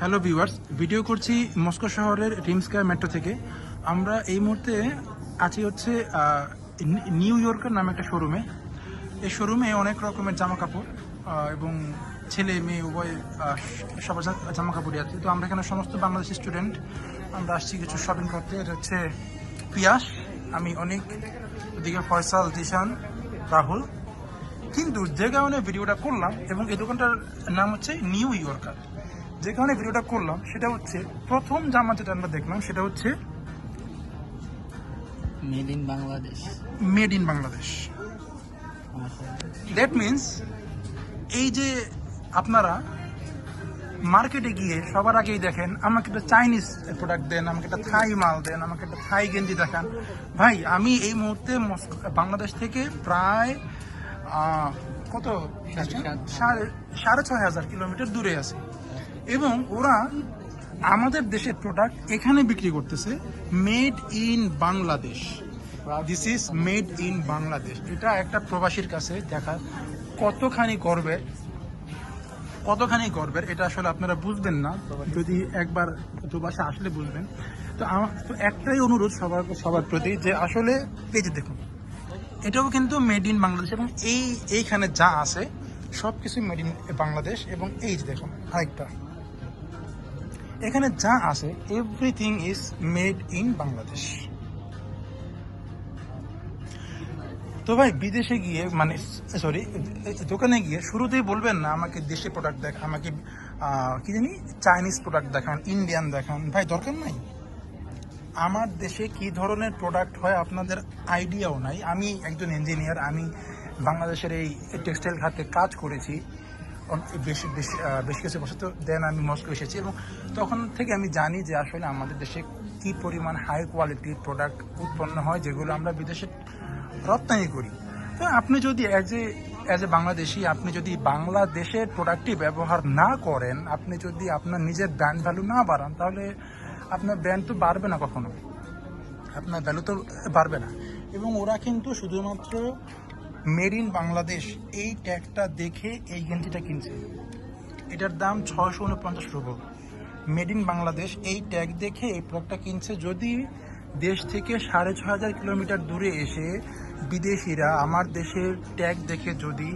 Hello viewers, video করছি Moscow শহরের রিমস্কার মেট্রো থেকে। আমরা এই মুহূর্তে আছি হচ্ছে নিউ ইয়র্কের নামে একটা শোরুমে এই শোরুমে অনেক রকমের জামা কাপড় এবং ছেলে, মেয়ে, উভয় সবার জামা কাপড়ই আছে। তো আমরা এখানে সমস্ত বাংলাদেশি স্টুডেন্ট আমরা আসছি কিছু শপিং করতে। এটা হচ্ছে পিয়াস, আমি অনেক ওদিকে ফয়সাল, জিশান, রাহুল। কিন্তু যে কারণে ভিডিওটা করলাম, এবং এই দোকানটার নাম হচ্ছে নিউ ইয়র্কার। যে কারণে ভিডিওটা করলাম সেটা হচ্ছে প্রথম জামা যেটা আমরা দেখলাম সেটা হচ্ছে made in Bangladesh made in Bangladesh that means এই যে আপনারা মার্কেটে গিয়ে সবার আগেই দেখেন আমাকে একটা চাইনিজ প্রোডাক্ট দেন আমাকে একটা থাই মাল দেন আমাকে একটা থাই গেঞ্জি দেখান। ভাই আমি এই মুহূর্তে বাংলাদেশ থেকে প্রায় কত? সাড়ে ছয় হাজার কিলোমিটার দূরে আছে। এবং ওরা আমাদের দেশের প্রোডাক্ট এখানে বিক্রি করতেছে made in Bangladesh this is made in Bangladesh এটা একটা প্রবাসীর কাছে দেখা কতখানি গর্বের কতখানি গর্বের এটা আসলে আপনারা বুঝবেন না। যদি একবার প্রবাসে আসলে বুঝবেন। তো আমার তো একটাই অনুরোধ সবার সবার প্রতি যে আসলে এই যে দেখুন এটাও কিন্তু মেড ইন বাংলাদেশ এবং এই, এইখানে যা আছে সব কিছু মেড ইন বাংলাদেশ এবং এই যে দেখুন, আরেকটা। এখানে যা আছে everything is made in Bangladesh তো ভাই, বিদেশে গিয়ে মানে সরি দোকানে গিয়ে শুরুতেই বলবেন না, আমাকে দেশি প্রোডাক্ট দেখান, আমাকে কি জানি চাইনিজ প্রোডাক্ট দেখান ইন্ডিয়ান দেখান। ভাই, দরকার নাই? আমার দেশে কি ধরনের প্রোডাক্ট হয় আপনাদের আইডিয়াও নাই। আমি একজন ইঞ্জিনিয়ার আমি বাংলাদেশের এই টেক্সটাইল খাতে কাজ করেছি। বেশি বেশি বেশ কিছু বছর তো দেন আমি মস্কো এসেছি এবং তখন থেকে আমি জানি যে আসলে আমাদের দেশে কি পরিমাণ হাই কোয়ালিটির প্রোডাক্ট উৎপন্ন হয়, যেগুলো আমরা বিদেশে রপ্তানি করি। তো আপনি যদি as a as a Bangladeshi, আপনি যদি বাংলাদেশের প্রোডাক্টটি ব্যবহার না করেন, আপনি যদি আপনার নিজের ব্র্যান্ড ভ্যালু না বাড়ান, তাহলে আপনার ব্র্যান্ড তো বাড়বে না কখনো। আপনার ভ্যালু তো বাড়বে না। এবং ওরা কিন্তু শুধুমাত্র মেড ইন বাংলাদেশ এই ট্যাগটা দেখে এই গেঞ্জিটা কিনছে। এটার দাম ছশো উনপঞ্চাশ রুবল মেড ইন বাংলাদেশ এই ট্যাগ দেখে এই প্রোডাক্টটা কিনছে। যদি দেশ থেকে সাড়ে ছ হাজার কিলোমিটার দূরে এসে বিদেশিরা আমার দেশের ট্যাগ দেখে যদি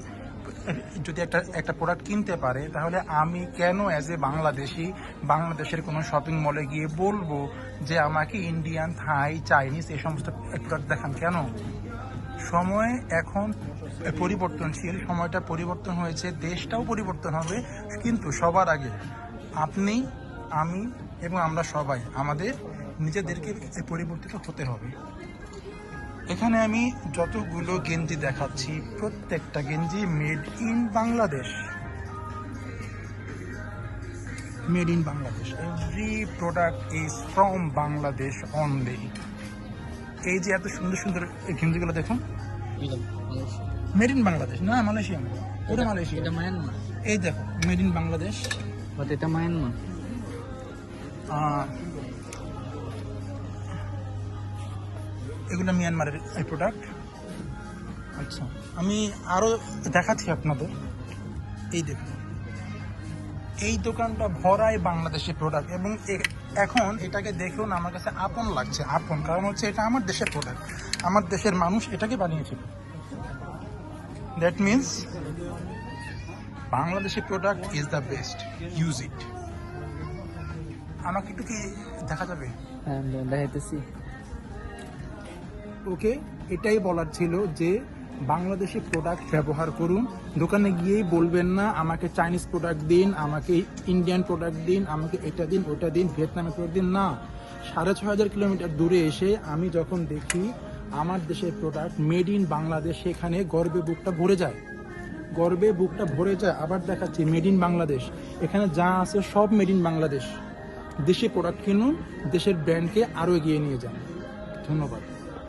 যদি একটা একটা প্রোডাক্ট কিনতে পারে, তাহলে আমি কেন অ্যাজ এ বাংলাদেশি, বাংলাদেশের কোনো শপিং মলে গিয়ে বলব যে আমাকে ইন্ডিয়ান থাই চাইনিজ এই সমস্ত প্রোডাক্ট দেখান? কেন? সময় এখন পরিবর্তনশীল, সময়টা পরিবর্তন হয়েছে, দেশটাও পরিবর্তন হবে, কিন্তু সবার আগে আপনি, আমি এবং আমরা সবাই, আমাদের নিজেদেরকে পরিবর্তিত হতে হবে। এখানে আমি যতগুলো গেঞ্জি দেখাচ্ছি প্রত্যেকটা গেঞ্জি made in Bangladesh. Made in Bangladesh. Every product is from Bangladesh only এই যে এত সুন্দর সুন্দর গেঞ্জিগুলো দেখুন। মেড ইন বাংলাদেশ না মালয়েশিয়া ওটা মালয়েশিয়া। এটা মায়ানমার। এই দেখো মেড ইন বাংলাদেশ। বাট এটা মায়ানমার। এগুলো মিয়ানমারের এই প্রোডাক্ট আচ্ছা আমি আরও দেখাচ্ছি আপনাদের। এই দেখুন। এই দোকানটা ভরাই বাংলাদেশি প্রোডাক্ট এবং এখন এটাকে দেখুন আমার কাছে আপন লাগছে, আপন। কারণ হচ্ছে এটা আমার দেশের প্রোডাক্ট আমার দেশের মানুষ এটাকে বানিয়েছিল। That means Bangladeshi product is the best use it আমাকে একটু কি দেখা যাবে? হ্যাঁ দেখাইতেছি। ওকে এটাই বলার ছিল যে বাংলাদেশি প্রোডাক্ট ব্যবহার করুন। দোকানে গিয়েই বলবেন না, আমাকে চাইনিজ প্রোডাক্ট দিন, আমাকে ইন্ডিয়ান প্রোডাক্ট দিন, আমাকে এটা দিন, ওটা দিন ভিয়েতনামের প্রোডাক্ট দিন। না, সাড়ে ছ হাজার কিলোমিটার দূরে এসে আমি যখন দেখি আমার দেশের প্রোডাক্ট মেড ইন বাংলাদেশ, সেখানে গর্বে বুকটা ভরে যায়। গর্বে বুকটা ভরে যায়। আবার দেখাচ্ছি মেড ইন বাংলাদেশ। এখানে যা আছে সব মেড ইন বাংলাদেশ। দেশে প্রোডাক্ট কিনুন, দেশের ব্র্যান্ডকে আরও এগিয়ে নিয়ে যান। ধন্যবাদ।